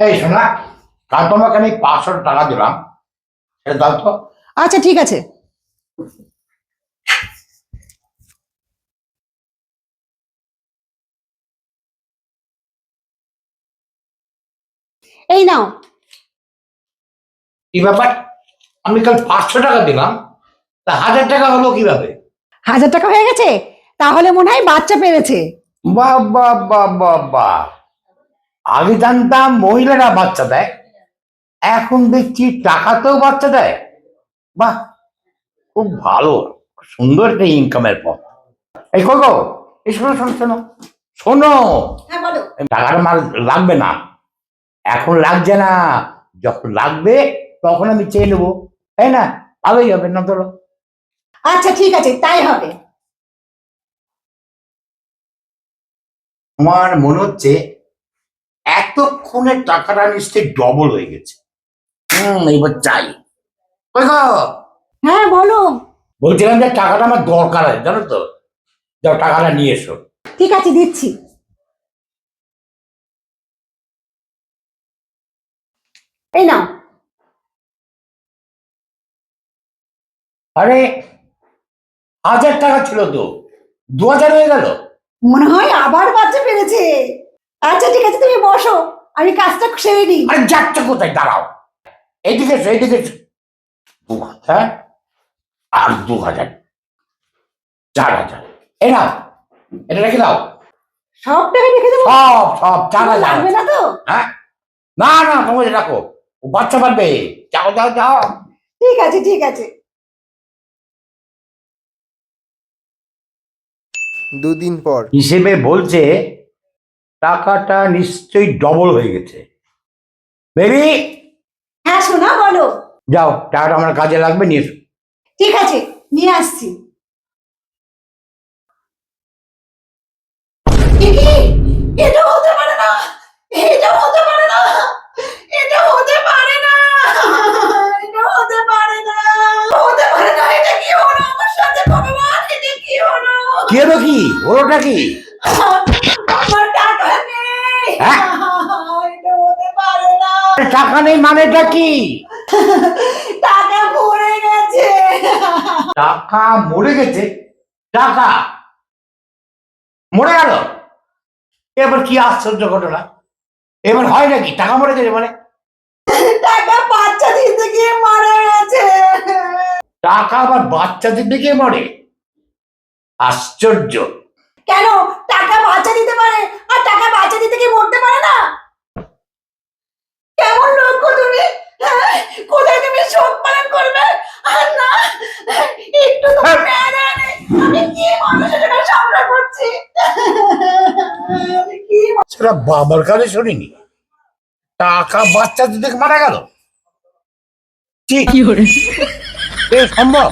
এই শোনা কাল তোমাকে আমি পাঁচশো টাকা দিলাম। সেটা দাও তো। আচ্ছা ঠিক আছে। এই নাও। কি ব্যাপার? আমি কাল পাঁচশো টাকা দিলাম। তা হাজার টাকা হলো কীভাবে? হাজার টাকা হয়ে গেছে? তাহলে মনে হয় বাচ্চা পেরেছে। বাহ বাহ বাহ বাহ বাহ। আগে জানতাম মহিলারা বাচ্চা দেয়। এখন দেখছি টাকাতেও বাচ্চা দেয়। বাহ খুব ভালো সুন্দর একটা ইনকামের পথ। এই কই গো এই শোনো শোনো শোনো শোনো। হ্যাঁ টাকার মাল লাগবে না। এখন লাগছে না। যখন লাগবে তখন আমি চেয়ে নেব। তাই না? ভালোই হবে না ধরো আচ্ছা ঠিক আছে তাই হবে। আমার মনে হচ্ছে এতক্ষণে টাকাটা নিশ্চয়ই ডবল হয়ে গেছে। হম এবার চাই। হ্যাঁ বলো। বলছিলাম যে টাকাটা আমার দরকার আছে জানো তো? যাও টাকাটা নিয়ে এসো। ঠিক আছে দিচ্ছি। এই নাও। আরে হাজার টাকা ছিল তো। দু হাজার হয়ে গেল? মনে হয় আবার বাচ্চা পেরেছে। আচ্ছা ঠিক আছে তুমি বসো। আমি কাজটা সেরে নিই। আরে যাচ্ছ কোথায়? দাঁড়াও। এদিকে এসো। দু হাজার আর দু হাজার। চার হাজার। এ নাও। এটা রেখে দাও। সব টাকা রেখে দেবো? সব সব চার হাজার। লাগবে না তো? হ্যাঁ? না না তোমাকে রাখো। ও বাচ্চা পারবে। যাও যাও যাও। ঠিক আছে ঠিক আছে। দুদিন পর। হিসেবে বলছে টাকাটা নিশ্চয়ই ডবল হয়ে গেছে। বেবি হ্যাঁ শোনা বলো। যাও টাকাটা আমার কাজে লাগবে নিয়ে এসো। ঠিক আছে নিয়ে আসছি। কি? এটা হতে পারে না এটা হতে পারে না এটা হতে পারে না এটা হতে পারে না হতে পারে না এটা কি হলো আমার সাথে? ভগবান এটা কি হলো? কি কি? হলোটা কি? হ্যাঁ? টাকা নেই মানেটা কি? টাকা পড়ে গেছে। টাকা মরে গেছে? টাকা মরে গেল? এবার কি আশ্চর্য ঘটনা? এবার হয় নাকি? টাকা মরে গেছে মানে? টাকা বাচ্চা দিতে গিয়ে মারা গেছে। টাকা আবার বাচ্চা দিতে গিয়ে মরে? আশ্চর্য। কেন? টাকা বাচ্চা দিতে পারে আর টাকা বাচ্চা দিতে গিয়ে মরতে পারে না কেমন লোক গো তুমি হ্যাঁ? কোথায় তুমি শোক পালন করবে আর না একটু তো মেয়ে নেই আমি কি মানুষের জন্য সংসার করছি আমি কি সেটা বাবার কানে শুনিনি। টাকা বাচ্চা দেখে মারা গেল। কি করে? সম্ভব?